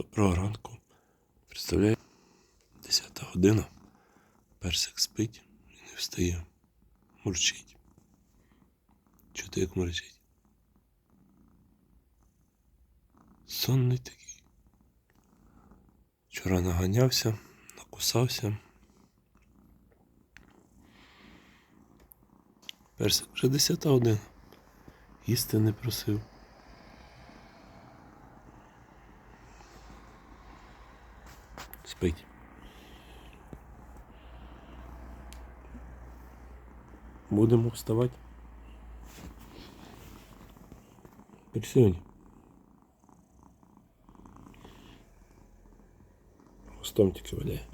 Доброго ранку. Представляю, 10 година. Персик спить і не встає. Мурчить. Чути, як мурчить. Сонний такий. Вчора наганявся, накусався. Персик вже 10 година. Їсти не просив. Спить. Будемо вставати. Персюнь. Хвостом тільки валяє.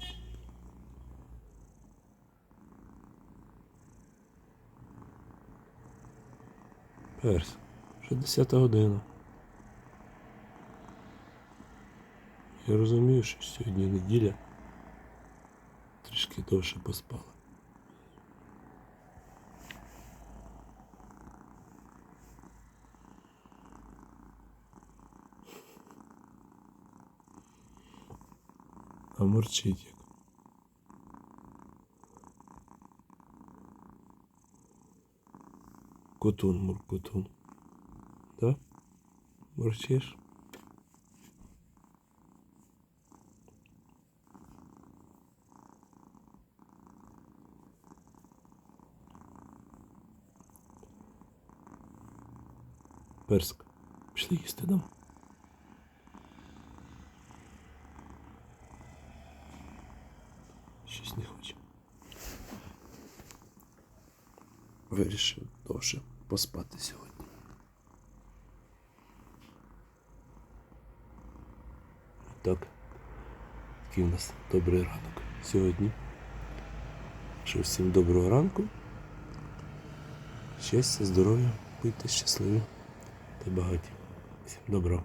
Перс. Вже 10 година. Я розумію, що сьогодні неділя. Трішки довше поспала. А морчить як. Котун, муркотун. Да? Морчиш? Персик. Пішли їсти нам. Щось не хоче. Вирішив довше поспати сьогодні. Так. Такий у нас добрий ранок сьогодні. Що всім доброго ранку. Щастя, здоров'я, будьте щасливі багаті. Всім доброго.